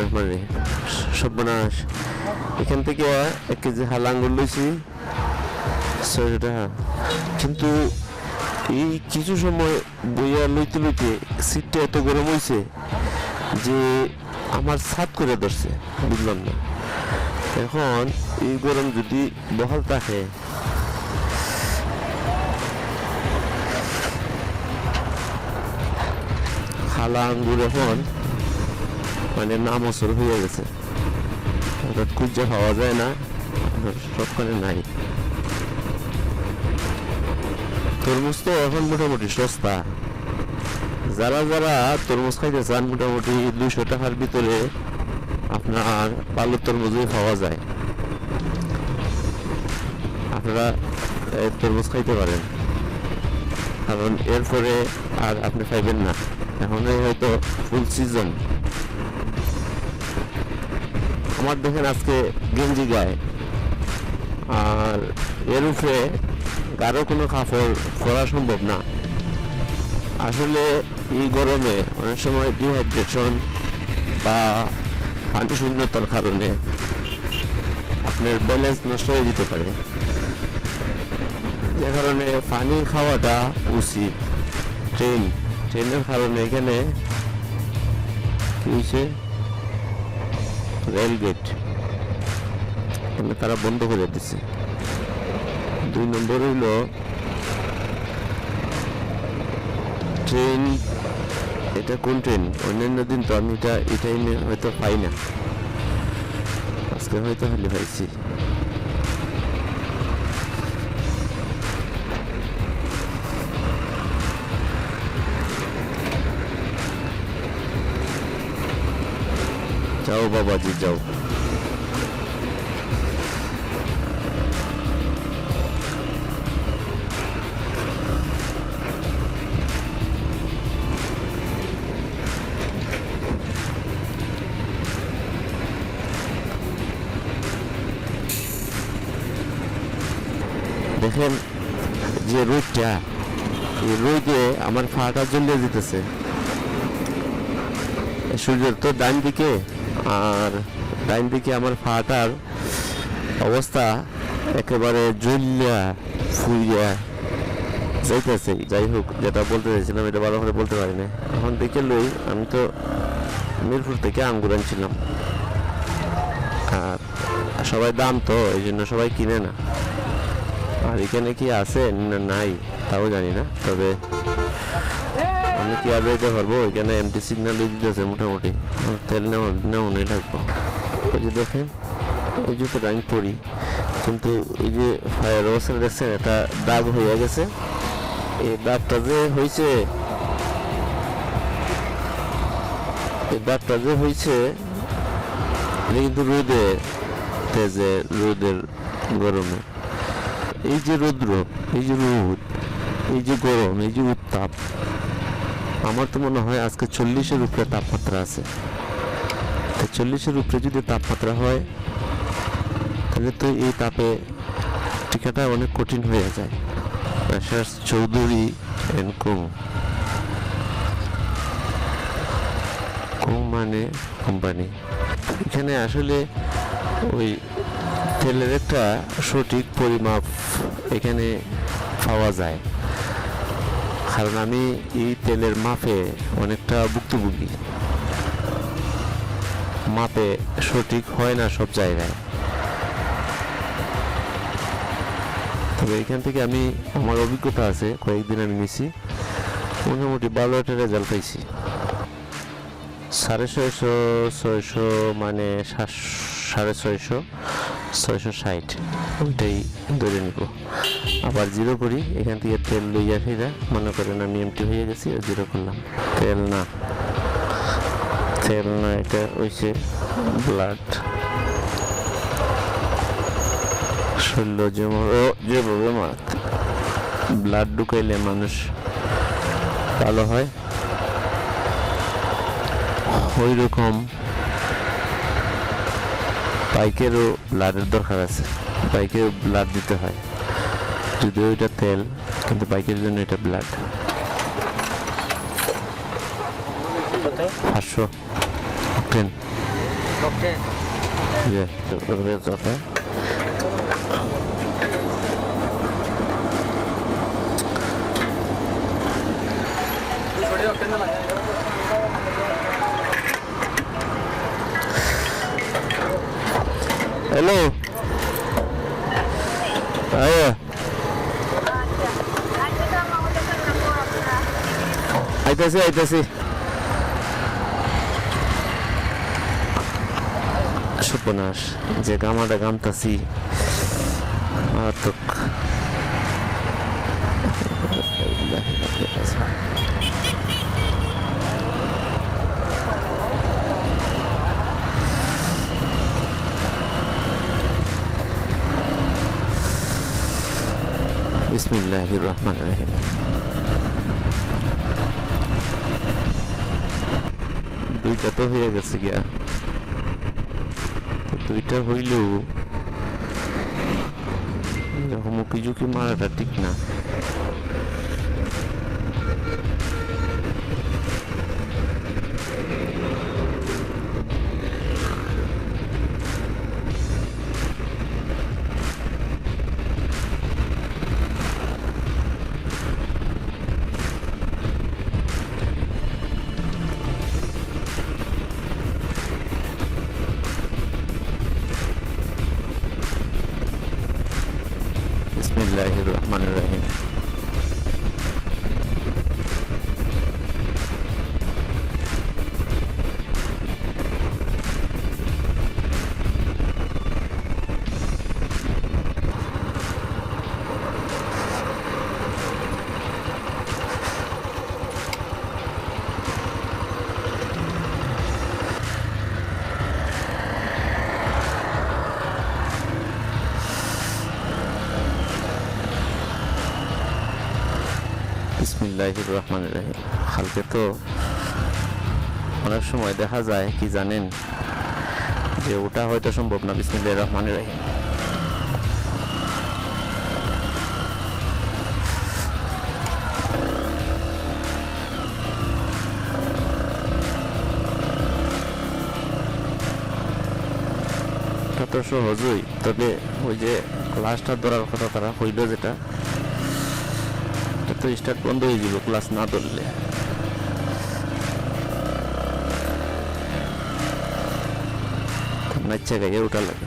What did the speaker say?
রহমান সর্বনাশ। এখান থেকে এক কেজি হাল লইছি। কিন্তু এই কিছু সময় বইয়া লইতে লইতে সিটটা এত গরম হয়েছে যে আমার ছাদ করে ধরছে, বুঝলাম না। এখন এই গরম যদি বহাল থাকে খালা আঙ্গুর এখন মানে নাম অসর হয়ে গেছে। হঠাৎ খুঁজে পাওয়া যায় না সবখানে নাই। তরমুজ তো এখন মোটামুটি সস্তা। যারা যারা তরমুজ খাইতে চান, মোটামুটি দুইশো টাকার ভিতরে আপনার পালু তরমুজই পাওয়া যায়। আপনারা তরমুজ খাইতে পারেন। কারণ এরপরে আর আপনি খাইবেন না। এখন হয়তো ফুল সিজন আমার দেখেন আজকে গেঞ্জি গায়ে। আর এর উপরে কারও কোনো কাপড় পরা সম্ভব না। আসলে এই গরমে অনেক সময় ডিহাইড্রেশন বা পানি শূন্যতার কারণে আপনার ব্যালেন্স নষ্ট হয়ে যেতে পারে। যে কারণে পানি খাওয়াটা উচিত। ট্রেন ট্রেনের কারণে এখানে কি হয়েছে? রেলগেট মানে তারা বন্ধ করে দিছে। দুই নম্বর হইল, ট্রেন, এটা কোন ট্রেন? অন্যান্য দিন তো আমি এটা এই টাইমে হয়তো পাই না। আজকে হয়তো হলে পাইছি। যাও বাবাজি, যাও। দেখেন যে রোদটা, এই রোদে আমার ফাটা জ্বলিয়ে যেতেছে। সূর্যের তো ডান দিকে আর ডান দিকে আমার ফাটার অবস্থা একেবারে জ্বলিয়া ফুইয়া যাইতেছে। যাই হোক, যেটা বলতে চাইছিলাম, এটা ভালো করে বলতে পারি না এখন দেখে লই, আমি তো মিরপুর থেকে আঙ্গুর আনছিলাম। আর সবাই দাম তো, এই জন্য সবাই কিনে না। আর এখানে কি আছে? না, নাই, তাও জানি না। তবে আমি কি আর যেতে পারব? এখানে এমটি সিগন্যাল দিতেছে মোটামুটি। তেল নেওয়া নেওয়াই লাগবো। ওই যে দেখেন ওই জুতোটা আমি পরি। কিন্তু এই যে ফায়ার অবস্থা দেখছেন, এটা দাগ হয়ে গেছে। এই দাগটা যে হয়েছে এই দাগটা যে হয়েছে এটা কিন্তু রোদে তেজে রোদের গরমে। এই যে রৌদ্র, এই যে রোদ, এই যে গরম, এই যে উত্তাপ। আমার তো মনে হয় আজকে চল্লিশের উপরে তাপমাত্রা আছে। তো চল্লিশের উপরে যদি তাপমাত্রা হয়, তাহলে তো এই তাপে টিকাটা অনেক কঠিন হয়ে যায়। প্রেশার চৌধুরী কুম মানে কোম্পানি। এখানে আসলে ওই তেলের একটা সঠিক পরিমাপ এখানে পাওয়া যায়। কারণ আমি এই তেলের মাপে অনেকটা ভুক্তভোগী। মাপে সঠিক হয় না সব জায়গায়। তবে এখান থেকে আমি আমার অভিজ্ঞতা আছে, কয়েকদিন আমি নিছি। মোটামুটি ভালো একটা রেজাল্ট পাইছি। সাড়ে ছয়শো ছয়শো মানে সাড়ে ছয়শো ছয়শো ষাট। ওইটাই ধরে নিব। আবার জিরো করি, এখান থেকে তেল লইয়া ফিরা। মনে করেন আমি এমটি হয়ে গেছি, আর জিরো করলাম। তেল না। তেল না, এটা হয়েছে ব্লাড শরীর যেমন ও, যেভাবে মাত ব্লাড ঢুকাইলে মানুষ ভালো হয়। ওই রকম বাইকেরও ব্লাডের দরকার আছে। বাইকের ব্লাড দিতে হয়। যদিও এটা তেল কিন্তু বাইকের জন্য এটা ব্ল্যাক পাঁচশো। Oke. আইতাছি আইতাছি। সর্বনাশ যে গামাটা গামতাছি। মারাত্মক। বিসমিল্লাহির রহমান রহিম। দুইটা তো হয়ে গেছে গিয়া। দুইটা হইলেও হুমুকি ঝুঁকি মারাটা ঠিক না। বিসমিল্লাহির রহমান রহিম। বিসমিল্লাহির রহমান রহিম কালকে তো অনেক সময় দেখা যায়, কি জানেন? যে ওটা হয়তো সম্ভব না বিসমিল্লাহির রহমান রহিম তো সহজই। তবে ওই যে ক্লাসটা ধরার কথা তারা হইল যেটা তো স্টার্ট বন্ধ হয়ে যাবে ক্লাস না ধরলে নাচছে গাইয়ে ওটা লাগে